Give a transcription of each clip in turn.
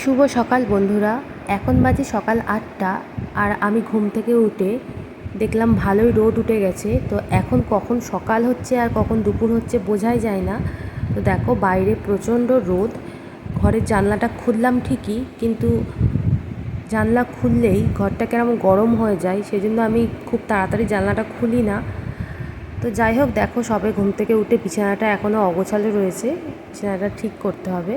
শুভ সকাল বন্ধুরা। এখন বাজে সকাল আটটা আর আমি ঘুম থেকে উঠে দেখলাম ভালোই রোদ উঠে গেছে। তো এখন কখন সকাল হচ্ছে আর কখন দুপুর হচ্ছে বোঝাই যায় না। তো দেখো বাইরে প্রচণ্ড রোদ। ঘরের জানলাটা খুললাম ঠিকই, কিন্তু জানলা খুললেই ঘরটা কেমন গরম হয়ে যায় সেই জন্য আমি খুব তাড়াতাড়ি জানলাটা খুলি না। তো যাই হোক, দেখো সবে ঘুম থেকে উঠে বিছানাটা এখনও অগোছালো রয়েছে। বিছানাটা ঠিক করতে হবে।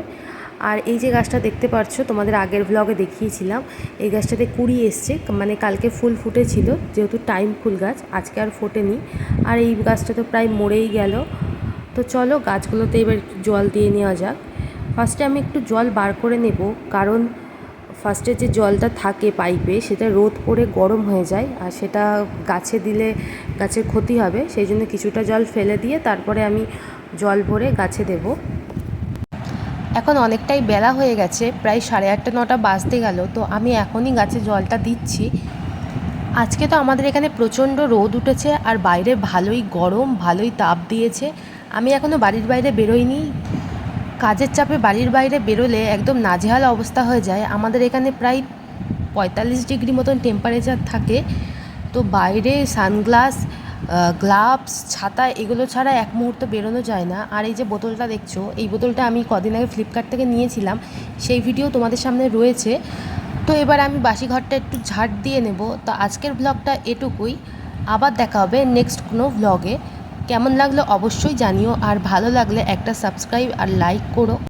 আর এই যে গাছটা দেখতে পাচ্ছ, তোমাদের আগের ব্লগে দেখিয়েছিলাম, এই গাছটাতে কুড়ি এসছে মানে কালকে ফুল ফুটেছিল, যেহেতু টাইম ফুল গাছ, আজকে আর ফোটেনি, আর এই গাছটা তো প্রায় মরেই গেল। তো চলো গাছগুলোতে এবার একটু জল দিয়ে নেওয়া যাক। ফার্স্টে আমি একটু জল বার করে নেব, কারণ ফার্স্টে যে জলটা থাকে পাইপে, সেটা রোদ পড়ে গরম হয়ে যায়, আর সেটা গাছে দিলে গাছের ক্ষতি হবে, সেই জন্য কিছুটা জল ফেলে দিয়ে তারপরে আমি জল ভরে গাছে দেবো। এখন অনেকটাই বেলা হয়ে গেছে, প্রায় সাড়ে আটটা, নটা বাজতে গেল, তো আমি এখনই গাছে জলটা দিচ্ছি। আজকে তো আমাদের এখানে প্রচণ্ড রোদ উঠেছে আর বাইরে ভালোই গরম, ভালোই তাপ দিয়েছে। আমি এখনও বাড়ির বাইরে বেরোইনি। কাজের চাপে বাড়ির বাইরে বেরোলে একদম নাজেহাল অবস্থা হয়ে যায়। আমাদের এখানে প্রায় পঁয়তাল্লিশ ডিগ্রি মতন টেম্পারেচার থাকে। তো বাইরে সানগ্লাস গ্লাভস ছাতা, এগুলো ছাড়া এক মুহূর্ত বেরোনো যায় না। আর এই যে বোতলটা দেখছ, এই বোতলটা আমি কদিন আগে ফ্লিপকার্ট থেকে নিয়েছিলাম। সেই ভিডিও তোমাদের সামনে রয়েছে। তো এবার আমি বাসি ঘরটা একটু ঝাড় দিয়ে নেব। তো আজকের ব্লগটা এটুকুই। আবার দেখা হবে নেক্সট কোনো ব্লগে কেমন লাগল অবশ্যই জানিও। আর ভালো লাগলে একটা সাবস্ক্রাইব আর লাইক করো।